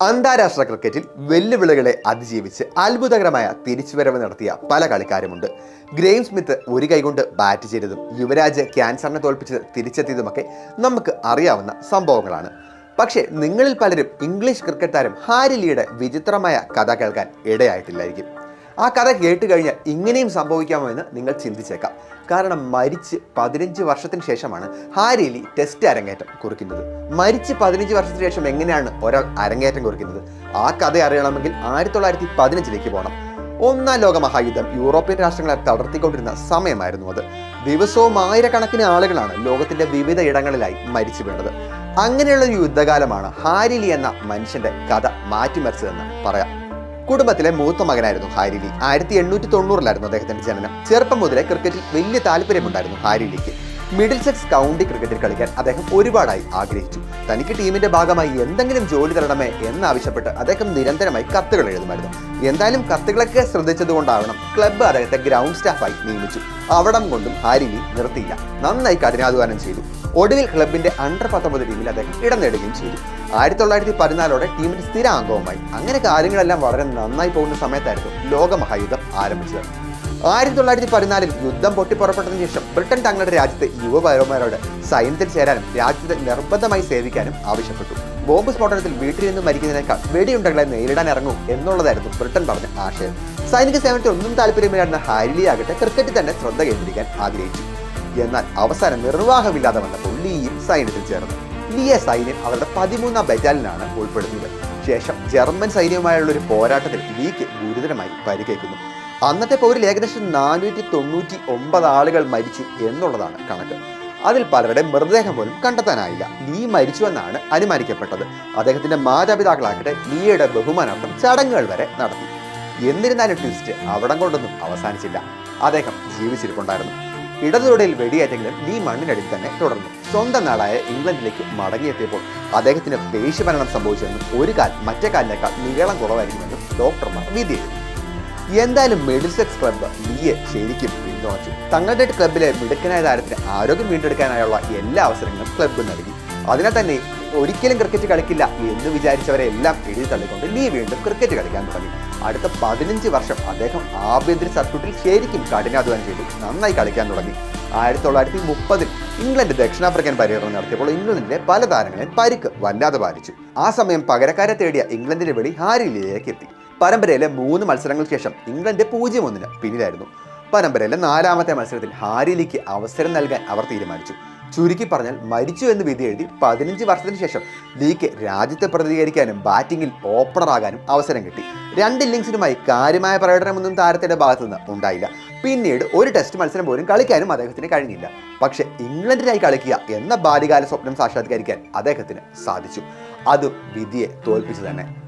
അന്താരാഷ്ട്ര ക്രിക്കറ്റിൽ വെല്ലുവിളികളെ അതിജീവിച്ച് അത്ഭുതകരമായ തിരിച്ചുവരവ് നടത്തിയ പല കളിക്കാരുമുണ്ട്. ഗ്രെയിം സ്മിത്ത് ഒരു കൈകൊണ്ട് ബാറ്റ് ചെയ്തതും യുവരാജ് ക്യാൻസറിനെ തോൽപ്പിച്ച് തിരിച്ചെത്തിയതുമൊക്കെ നമുക്ക് അറിയാവുന്ന സംഭവങ്ങളാണ്. പക്ഷേ നിങ്ങളിൽ പലരും ഇംഗ്ലീഷ് ക്രിക്കറ്റ് താരം ഹാരി ലീയുടെ വിചിത്രമായ കഥ കേൾക്കാൻ ഇടയായിട്ടില്ലായിരിക്കും. ആ കഥ കേട്ട് കഴിഞ്ഞാൽ ഇങ്ങനെയും സംഭവിക്കാമോ എന്ന് നിങ്ങൾ ചിന്തിച്ചേക്കാം. കാരണം മരിച്ച് പതിനഞ്ച് വർഷത്തിന് ശേഷമാണ് ഹാരിലി ടെസ്റ്റ് അരങ്ങേറ്റം കുറിക്കുന്നത്. മരിച്ച് പതിനഞ്ച് വർഷത്തിന് ശേഷം എങ്ങനെയാണ് ഒരാൾ അരങ്ങേറ്റം കുറിക്കുന്നത്? ആ കഥ അറിയണമെങ്കിൽ ആയിരത്തി തൊള്ളായിരത്തി പതിനഞ്ചിലേക്ക് പോകണം ഒന്നാം ലോക മഹായുദ്ധം യൂറോപ്യൻ രാഷ്ട്രങ്ങളെ തളർത്തിക്കൊണ്ടിരുന്ന സമയമായിരുന്നു അത്. ദിവസവും ആയിരക്കണക്കിന് ആളുകളാണ് ലോകത്തിന്റെ വിവിധ ഇടങ്ങളിലായി മരിച്ചു വീണത്. അങ്ങനെയുള്ള ഒരു യുദ്ധകാലമാണ് ഹാരിലി എന്ന മനുഷ്യന്റെ കഥ മാറ്റിമറിച്ചതെന്ന് പറയാം. കുടുംബത്തിലെ മൂത്ത മകനായിരുന്നു ഹാരിലി. ആയിരത്തി എണ്ണൂറ്റി തൊണ്ണൂറിലായിരുന്നു അദ്ദേഹത്തിന്റെ ജനനം. ചെറുപ്പം മുതലേ ക്രിക്കറ്റിൽ വലിയ താല്പര്യമുണ്ടായിരുന്നു ഹാരിലിക്ക്. മിഡിൽ സെക്സ് കൗണ്ടി ക്രിക്കറ്റിൽ കളിക്കാൻ അദ്ദേഹം ഒരുപാടായി ആഗ്രഹിച്ചു. തനിക്ക് ടീമിന്റെ ഭാഗമായി എന്തെങ്കിലും ജോലി തരണമേ എന്നാവശ്യപ്പെട്ട് അദ്ദേഹം നിരന്തരമായി കത്തുകൾ എഴുതുമായിരുന്നു. എന്തായാലും കത്തുകളൊക്കെ ശ്രദ്ധിച്ചതുകൊണ്ടാവണം ക്ലബ്ബ് അദ്ദേഹത്തെ ഗ്രൗണ്ട് സ്റ്റാഫായി നിയമിച്ചു. അവിടം കൊണ്ടും ഹാരിനി നിർത്തിയില്ല. നന്നായി കഠിനാധ്വാനം ചെയ്തു. ഒടുവിൽ ക്ലബിന്റെ അണ്ടർ പത്തൊമ്പത് ടീമിൽ അദ്ദേഹം ഇടം നേടുകയും ചെയ്തു. ആയിരത്തി തൊള്ളായിരത്തി പതിനാലോടെ ടീമിന്റെ സ്ഥിര അംഗവുമായി അങ്ങനെ കാര്യങ്ങളെല്ലാം വളരെ നന്നായി പോകുന്ന സമയത്തായിരുന്നു ലോകമഹായുദ്ധം ആരംഭിച്ചത്. ആയിരത്തി തൊള്ളായിരത്തി പതിനാലിൽ യുദ്ധം പൊട്ടിപ്പുറപ്പെട്ടതിനു ശേഷം ബ്രിട്ടൻ തങ്ങളുടെ രാജ്യത്തെ യുവപൗരന്മാരോട് സൈന്യത്തിൽ ചേരാനും രാജ്യത്തെ നിർബന്ധമായി സേവിക്കാനും ആവശ്യപ്പെട്ടു. ബോംബ് സ്ഫോടനത്തിൽ വീട്ടിൽ നിന്ന് മരിക്കുന്നതിനേക്കാൾ വെടിയുണ്ടകളെ നേരിടാൻ ഇറങ്ങൂ എന്നുള്ളതായിരുന്നു ബ്രിട്ടൻ പറഞ്ഞ ആശയം. സൈനിക സേവനത്തിൽ ഒന്നും താല്പര്യമില്ലായിരുന്ന ഹാരിലി ആകട്ടെ ക്രിക്കറ്റിൽ തന്നെ ശ്രദ്ധ കേന്ദ്രീകരിക്കാൻ ആഗ്രഹിച്ചു. എന്നാൽ അവസാനം നിർവാഹമില്ലാതെ വന്നപ്പോൾ ലീയും സൈന്യത്തിൽ ചേർന്നു. ലിയെ സൈന്യം അവരുടെ പതിമൂന്നാം ബറ്റാലിയനാണ് ഉൾപ്പെടുത്തിയത് ശേഷം ജർമ്മൻ സൈന്യവുമായുള്ള ഒരു പോരാട്ടത്തിൽ ലീക്ക് ഗുരുതരമായി പരിക്കേൽക്കുന്നു. അന്നത്തെ പൗരിൽ ഏകദേശം നാനൂറ്റി തൊണ്ണൂറ്റി ഒമ്പത് ആളുകൾ മരിച്ചു എന്നുള്ളതാണ് കണക്ക്. അതിൽ പലരുടെ മൃതദേഹം പോലും കണ്ടെത്താനായില്ല. ലീ മരിച്ചുവെന്നാണ് അനുമാനിക്കപ്പെട്ടത്. അദ്ദേഹത്തിന്റെ മാതാപിതാക്കളാകട്ടെ ലീയുടെ ബഹുമാനാർത്ഥം ചടങ്ങുകൾ വരെ നടത്തി. എന്നിരുന്നാലും ട്വിസ്റ്റ് അവിടം കൊണ്ടൊന്നും അവസാനിച്ചില്ല. അദ്ദേഹം ജീവിച്ചിരിപ്പുണ്ടായിരുന്നു. ഇടതുടയിൽ വെടിയേറ്റെങ്കിലും ലീ മണ്ണിനടിയിൽ തന്നെ തുടർന്നു. സ്വന്തം നാടായ ഇംഗ്ലണ്ടിലേക്ക് മടങ്ങിയെത്തിയപ്പോൾ അദ്ദേഹത്തിന് പേശിമരണം സംഭവിച്ചെന്നും ഒരു കാൽ മറ്റേ കാലിനേക്കാൾ നീളം കുറവായിരിക്കുമെന്നും ഡോക്ടർമാർ വിധി എഴുതി എന്തായാലും മിഡിൽ സെക്സ് ക്ലബ്ബ് ലീയെ ശരിക്കും പിന്തുണച്ചു. തങ്ങളുടെ ക്ലബ്ബിലെ മിടുക്കനായ താരത്തിന് ആരോഗ്യം വീണ്ടെടുക്കാനായുള്ള എല്ലാ അവസരങ്ങളും ക്ലബ്ബ് നൽകി. അതിനാൽ തന്നെ ഒരിക്കലും ക്രിക്കറ്റ് കളിക്കില്ല എന്ന് വിചാരിച്ചവരെ എല്ലാം എഴുതി തള്ളിക്കൊണ്ട് ലീ വീണ്ടും ക്രിക്കറ്റ് കളിക്കാൻ തുടങ്ങി. അടുത്ത പതിനഞ്ച് വർഷം അദ്ദേഹം ആഭ്യന്തര സർക്യൂട്ടിൽ ശരിക്കും കഠിനാധ്വാനം ചെയ്തു. നന്നായി കളിക്കാൻ തുടങ്ങി. ആയിരത്തി തൊള്ളായിരത്തി മുപ്പതിൽ ഇംഗ്ലണ്ട് ദക്ഷിണാഫ്രിക്കൻ പര്യടനം നടത്തിയപ്പോൾ ഇംഗ്ലണ്ടിലെ പല താരങ്ങളെയും പരിക്ക് വല്ലാതെ ബാധിച്ചു. ആ സമയം പകരക്കാരെ തേടിയ ഇംഗ്ലണ്ടിന്റെ വെളി ഹാരിലിയിലേക്ക് എത്തി. പരമ്പരയിലെ മൂന്ന് മത്സരങ്ങൾക്ക് ശേഷം ഇംഗ്ലണ്ട് പൂജ്യം ഒന്നിന് പിന്നിലായിരുന്നു. പരമ്പരയിലെ നാലാമത്തെ മത്സരത്തിൽ ഹാരിലിക്ക് അവസരം നൽകാൻ അവർ തീരുമാനിച്ചു. ചുരുക്കി പറഞ്ഞാൽ മരിച്ചു എന്ന് വിധി എഴുതി പതിനഞ്ച് വർഷത്തിന് ശേഷം ലീക്ക് രാജ്യത്തെ പ്രതികരിക്കാനും ബാറ്റിംഗിൽ ഓപ്പണറാകാനും അവസരം കിട്ടി. രണ്ട് ഇന്നിങ്സിനുമായി കാര്യമായ പ്രകടനമൊന്നും താരത്തിന്റെ ഭാഗത്തു നിന്ന് ഉണ്ടായില്ല. പിന്നീട് ഒരു ടെസ്റ്റ് മത്സരം പോലും കളിക്കാനും അദ്ദേഹത്തിന് കഴിഞ്ഞില്ല. പക്ഷെ ഇംഗ്ലണ്ടിനായി കളിക്കുക എന്ന ബാല്യകാല സ്വപ്നം സാക്ഷാത്കരിക്കാൻ അദ്ദേഹത്തിന് സാധിച്ചു. അതും വിധിയെ തോൽപ്പിച്ചു തന്നെ